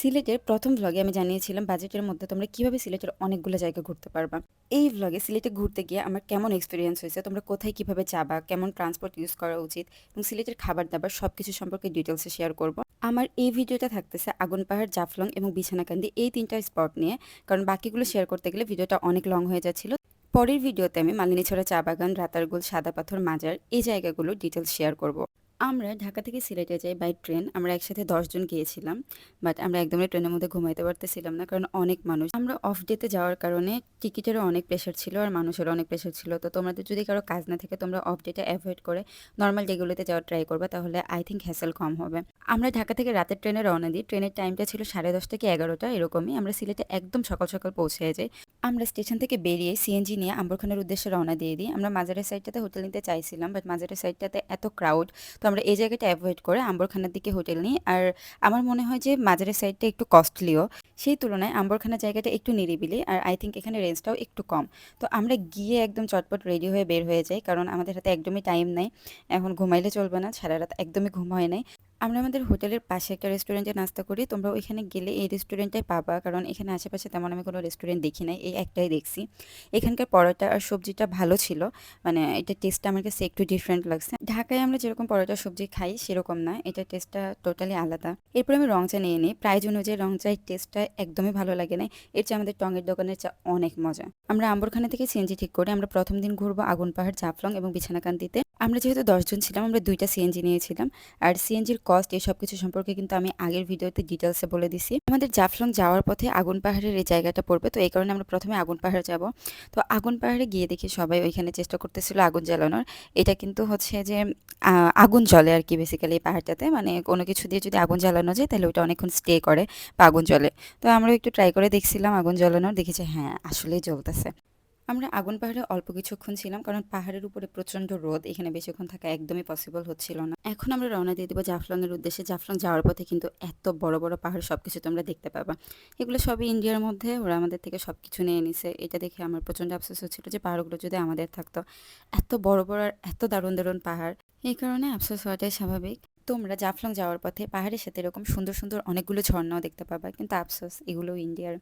সিলেটের প্রথম ভ্লগে আমি জানিয়েছিলাম বাজেটের মধ্যে তোমরা কীভাবে সিলেটের অনেকগুলো জায়গা ঘুরতে পারবা। এই ভ্লগে সিলেটে ঘুরতে গিয়ে আমার কেমন এক্সপিরিয়েন্স হয়েছে, তোমরা কোথায় কীভাবে যাবা, কেমন ট্রান্সপোর্ট ইউজ করা উচিত এবং সিলেটের খাবার দাবার সব কিছু সম্পর্কে ডিটেলসে শেয়ার করব। আমার এই ভিডিওটা থাকতেছে আগুন পাহাড়, জাফলং এবং বিছানাকান্দি এই তিনটা স্পট নিয়ে। কারণ বাকিগুলো শেয়ার করতে গেলে ভিডিওটা অনেক লং হয়ে যাচ্ছিল। পরের ভিডিওতে আমি মালিনীছড়া চা বাগান, রাতারগুল, সাদা পাথর, মাজার এই জায়গাগুলো ডিটেলস শেয়ার করব। আমরা ঢাকা থেকে সিলেটে যাই বাই ট্রেন আমরা একসাথে দশজন গিয়েছিলাম বাট আমরা একদমই ট্রেনের মধ্যে ঘুমাইতে পারতেছিলাম না, কারণ অনেক মানুষ। আমরা অফ ডেতে যাওয়ার কারণে টিকিটেরও অনেক প্রেশার ছিল আর মানুষেরও অনেক প্রেশার ছিল। তো তোমাদের যদি কারও কাজ না থাকে, তোমরা অফ ডেটা অ্যাভয়েড করে নর্মাল ডেগুলোতে যাওয়ার ট্রাই করবে, তাহলে আই থিঙ্ক হ্যাসেল কম হবে। আমরা ঢাকা থেকে রাতের ট্রেনে রওনা দিই। ট্রেনের টাইমটা ছিল সাড়ে দশ থেকে এগারোটা, এরকমই। আমরা সিলেটে একদম সকাল সকাল পৌঁছে যাই। আমরা স্টেশন থেকে বেরিয়ে সিএনজি নিয়ে আম্বরখানের উদ্দেশ্যে রওনা দিয়ে দিই। আমরা মাজারের সাইডটাতে হোটেল নিতে চাইছিলাম বাট মাজারের সাইডটাতে এত ক্রাউড তো আমরা এই জায়গাটা অ্যাভয়েড করে আম্বরখানার দিকে হোটেল নিই। আর আমার মনে হয় যে মাজারের সাইডটা একটু কস্টলিও সেই তুলনায় আম্বরখানার জায়গাটা একটু নিরিবিলি, আর আই থিঙ্ক এখানে রেঞ্জটাও একটু কম। তো আমরা গিয়ে একদম চটপট রেডি হয়ে বের হয়ে যাই, কারণ আমাদের হাতে একদমই টাইম নাই। এখন ঘুমাইলে চলবে না, সারা রাত একদমই ঘুম হয় নাই। আমরা আমাদের হোটেলের পাশে একটা রেস্টুরেন্টে নাস্তা করি, তোমরা ওইখানে গেলে এই রেস্টুরেন্টটাই পাবা। কারণ এখানে আশেপাশে তেমন আমি কোনো রেস্টুরেন্ট দেখি নাই, এই একটাই দেখছি। এখানকার পরোটা আর সবজিটা ভালো ছিল মানে এটা টেস্টটা আমার কাছে একটু ডিফারেন্ট লাগছে। ঢাকায় আমরা যেরকম পরোটা সবজি খাই সেরকম না, এটা টেস্টটা টোটালি আলাদা। এরপর আমি রং চা নিয়ে নিই, প্রাইজ অনুযায়ী রং চাই টেস্টটা একদমই ভালো লাগে না, এর চেয়ে আমাদের টঙের দোকানের চা অনেক মজা। আমরা আম্বরখানা থেকে সিএনজি ঠিক করে আমরা প্রথম দিন ঘুরবো আগুন পাহাড় জাফলং এবং বিছানাকান্দিতে আমরা যেহেতু দশজন ছিলাম, আমরা দুইটা সিএনজি নিয়েছিলাম, আর সিএনজির কস্ট এই সব কিছু সম্পর্কে কিন্তু আমি আগের ভিডিওতে ডিটেলসে বলে দিছি। আমাদের জাফলং যাওয়ার পথে আগুন পাহাড়ের এই জায়গাটা পড়বে। তো এই কারণে আমরা প্রথমে আগুন পাহাড় যাব। তো আগুন পাহাড়ে গিয়ে দেখি সবাই ওইখানে চেষ্টা করতেছিল আগুন জ্বালানোর। এটা কিন্তু হচ্ছে যে আগুন জ্বলে আর কি বেসিক্যালি এই পাহাড়টাতে। মানে কোনো কিছু দিয়ে যদি আগুন জ্বালানো যায়, তাহলে ওটা অনেকক্ষণ স্টে করে বা আগুন জ্বলে। তো আমরা একটু ট্রাই করে দেখছিলাম আগুন জ্বালানোর। দেখেছি হ্যাঁ আসলেই জ্বলতেছে। আমরা আগুন পাহাড়ে অল্প কিছুক্ষণ ছিলাম কারণ পাহাড়ের উপরে প্রচণ্ড রোদ, এখানে বেশিক্ষণ থাকা একদমই পসিবল হচ্ছিল না। এখন আমরা রওনা দিয়ে দেবো জাফলংয়ের উদ্দেশ্যে। জাফলং যাওয়ার পথে কিন্তু এত বড় বড় পাহাড় সব কিছু তোমরা দেখতে পাবা। এগুলো সবই ইন্ডিয়ার মধ্যে, ওরা আমাদের থেকে সব কিছু নিয়ে নিছে। এটা দেখে আমার প্রচণ্ড আফসোস হচ্ছিল যে পাহাড়গুলো যদি আমাদের থাকতো। এত বড় বড় আর এত দারুণ দারুণ পাহাড়। এই কারণে আফসোস হওয়াটাই স্বাভাবিক। তোমরা জাফলং যাওয়ার পথে পাহাড়ের সাথে এরকম সুন্দর সুন্দর অনেকগুলো ঝর্ণাও দেখতে পাবা, কিন্তু আফসোস এগুলো ইন্ডিয়ার।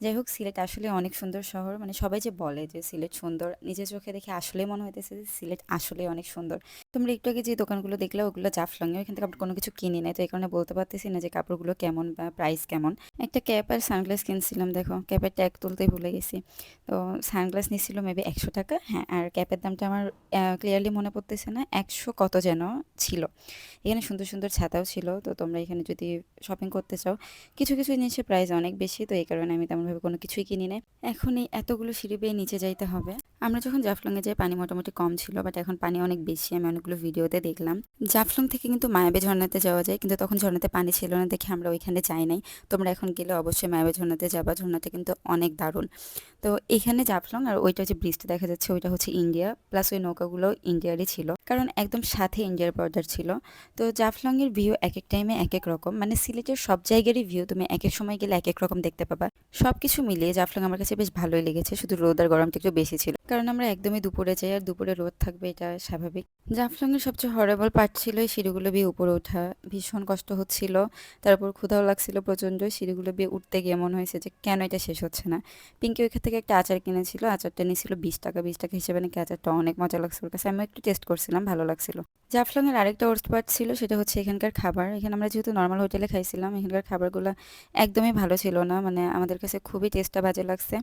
যাই হোক, সিলেট আসলে অনেক সুন্দর শহর। মানে সবাই যে বলে যে সিলেট সুন্দর, নিজের চোখে দেখে আসলে মনে হইতেছে যে সিলেট আসলে অনেক সুন্দর। তোমরা একটু আগে যে দোকানগুলো দেখলে, ওগুলো জাফলংয়ে, ওইখান থেকে আমরা কোনো কিছু কিনি নাই। তো এই কারণে বলতে পারতেছি না যে কাপড়গুলো কেমন বা প্রাইস কেমন। একটা ক্যাপ আর সানগ্লাস কিনছিলাম, দেখো। ক্যাপের ট্যাগ তুলতেই ভুলে গেছি। তো সানগ্লাস নিয়েছিল মেবি একশো টাকা হ্যাঁ আর ক্যাপের দামটা আমার ক্লিয়ারলি মনে পড়তেছে না, একশো কত যেন ছিল। এখানে সুন্দর সুন্দর ছাতাও ছিল, তো তোমরা এখানে যদি শপিং করতে চাও, কিছু কিছু জিনিসের প্রাইস অনেক বেশি, তো এই কারণে আমি তেমনভাবে কোনো কিছুই কিনি না এখন এই এতগুলো সিঁড়ি বেয়ে নিচে যাইতে হবে। আমরা যখন জাফলংয়ে যাই, পানি মোটামুটি কম ছিল বাট এখন পানি অনেক বেশি, আমি অনেকগুলো ভিডিওতে দেখলাম। জাফলং থেকে কিন্তু মায়াবে ঝর্ণাতে যাওয়া যায়, কিন্তু তখন ঝর্ণাতে পানি ছিল না দেখে আমরা ওইখানে যাই নাই। তোমরা এখন গেলে অবশ্যই মায়াবে ঝর্ণাতে যাবা, ঝর্ণাটা কিন্তু অনেক দারুণ। তো এখানে জাফলং আর ওইটা যে ব্রিজটা দেখা যাচ্ছে ওইটা হচ্ছে ইন্ডিয়া প্লাস ওই নৌকাগুলো ইন্ডিয়ারই ছিল। কারণ একদম সাথে ইন্ডিয়ার বর্ডার ছিল। তো জাফলংয়ের ভিউ এক এক টাইমে এক এক রকম। মানে সিলেটের সব জায়গারই ভিউ তুমি এক এক সময় গেলে এক এক রকম দেখতে পাবা। সব কিছু মিলিয়ে জাফলং আমার কাছে বেশ ভালোই লেগেছে। শুধু রোদ আর গরমটা একটু বেশি ছিল। কারণ আমরা একদমই দুপুরে যাই আর দুপুরে রোদ থাকবে, এটা স্বাভাবিক। জাফলংয়ের সবচেয়ে হরেবল পার্ট ছিল এই সিঁড়িগুলো বিয়ে উপরে ওঠা। ভীষণ কষ্ট হচ্ছিল, তারপর ক্ষুধাও লাগছিল প্রচণ্ড। সিঁড়িগুলো বিয়ে উঠতে গিয়ে মনে হয়েছে যে কেন এটা শেষ হচ্ছে না। পিঙ্কি ওইখান থেকে একটা আচার কিনেছিল, আচারটা নিয়েছিল বিশ টাকা বিশ টাকা হিসেবে নাকি আচারটা অনেক মজা লাগছিল। কাছে আমি একটু টেস্ট করছিলাম, ভালো লাগছিল। জাফলংয়ের আরেকটা ওর্স্ট পার্ট ছিল, সেটা হচ্ছে এখানকার খাবার। এখানে আমরা যেহেতু নর্মাল হোটেলে খাইছিলাম, এখানকার খাবারগুলো একদমই ভালো ছিল না। মানে আমাদের কাছে খুবই টেস্টটা বাজে লাগছে।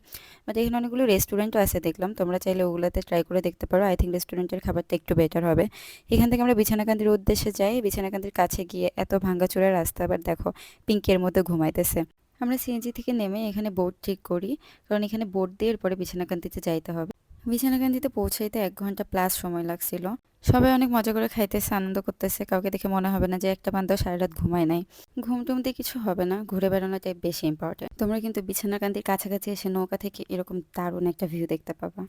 বাট এখানে অনেকগুলো রেস্টুরেন্টও আছে, দেখলাম তোমরা চাইলে ওগুলোতে ট্রাই করে দেখতে পারো। আই থিঙ্ক রেস্টুরেন্টের খাবারটা একটু বেটার হবে। এখান থেকে আমরা বিছানাকান্দির উদ্দেশ্যে যাই। বিছানাকান্দির কাছে গিয়ে এত ভাঙ্গাচোরা রাস্তা, আবার দেখো পিঙ্কের মতো ঘুমাইতেছে। আমরা সিএনজি থেকে নেমে এখানে বোট ঠিক করি, কারণ এখানে বোট দিয়ে এরপরে বিছানাকান্দিতে যাইতে হবে। বিছানাকান্দিতে পৌঁছাইতে এক ঘণ্টা প্লাস সময় লাগছিল। সবাই অনেক মজা করে খাইতেছে, আনন্দ করতেছে, কাউকে দেখে মনে হবে না যে একটা বান্ধব সারা রাত ঘুমায় নাই। ঘুম টুম দিয়ে কিছু হবে না, ঘুরে বেড়ানোটাই বেশি ইম্পর্টেন্ট তোমরা কিন্তু বিছানাকান্দির কাছাকাছি এসে নৌকা থেকে এরকম দারুণ একটা ভিউ দেখতে পাবা।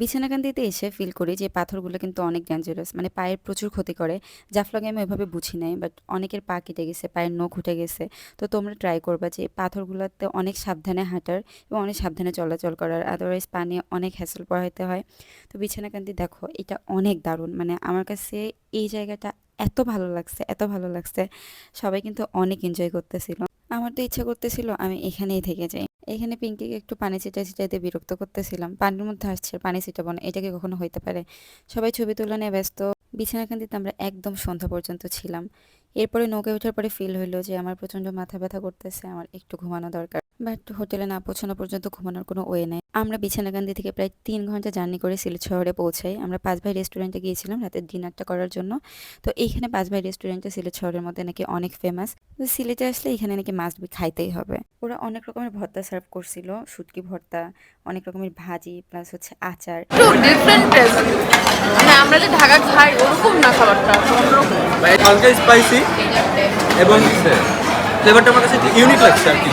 বিছানাকান্দিতে এসে ফিল করি যে পাথরগুলো কিন্তু অনেক ডেঞ্জারাস মানে পায়ের প্রচুর ক্ষতি করে। জাফলগে আমি ওইভাবে বুঝি নাই বাট অনেকের পা কেটে গেছে, পায়ের নখ উঠে গেছে। তো তোমরা ট্রাই করবা যে পাথরগুলোতে অনেক সাবধানে হাঁটার এবং অনেক সাবধানে চলাচল করার আদারওয়াইজ পানি অনেক হ্যাসেল পড়াইতে হয়। তো বিছানাকান্দি দেখো, এটা অনেক দারুণ মানে আমার কাছে এই জায়গাটা এত ভালো লাগছে, এত ভালো লাগছে। সবাই কিন্তু অনেক এনজয় করতেছিল। আমার তো ইচ্ছা করতেছিল আমি এখানেই থেকে যাই। এখানে পিঙ্কিকে একটু পানি ছিটাই ছিটাইতে বিরক্ত করতেছিলাম। পানির মধ্যে আসছে পানি ছিটাবো না এটা কি কখনো হইতে পারে। সবাই ছবি তুলে নিয়ে ব্যস্ত। বিছানাকান্দিতে আমরা একদম সন্ধ্যা পর্যন্ত ছিলাম। এরপরে নৌকায় ওঠার পরে ফিল হইল যে আমার প্রচণ্ড মাথা ব্যথা করতেছে, আমার একটু ঘুমানো দরকার। বাট হোটেলে না পৌঁছানো পর্যন্ত ঘুমানোর কোনো ওয়ে নাই। আমরা বিছানাকান্দি থেকে প্রায় তিন ঘণ্টা জার্নি করে সিলেট শহরে পৌঁছাই। আমরা পাঁচ ভাই রেস্টুরেন্টে গিয়েছিলাম রাতের ডিনারটা করার জন্য। তো এইখানে পাঁচ ভাই রেস্টুরেন্টটা সিলেট শহরের মধ্যে নাকি অনেক ফেমাস তো সিলেটে আসলে এখানে নাকি মাছ বি খাইতেই হবে। ওরা অনেক রকমের ভর্তা সার্ভ করছিল শুটকি ভর্তা অনেক রকমের ভাজি প্লাস হচ্ছে আচার। মানে আমরা যে ঢাকা খাই ওরকম না খাবারটা হালকা স্পাইসি এবং ফ্লেভারটা আমার কাছে ইউনিক লাগছে আর কি।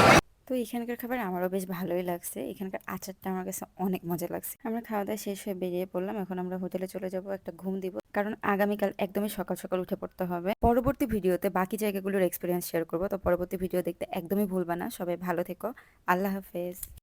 এখানকার খাবার আমারও বেশ ভালোই লাগছে। এখানকার আচারটা আমার কাছে অনেক মজা লাগছে। আমরা খাওয়া দাওয়া শেষ হয়ে বেরিয়ে পড়লাম। এখন আমরা হোটেলে চলে যাব, একটা ঘুম দিব। কারণ আগামীকাল একদমই সকাল সকাল উঠে পড়তে হবে। পরবর্তী ভিডিওতে বাকি জায়গাগুলোর এক্সপিরিয়েন্স শেয়ার করব। তো পরবর্তী ভিডিও দেখতে একদমই ভুলবা না। সবাই ভালো থেকো। আল্লাহ হাফেজ।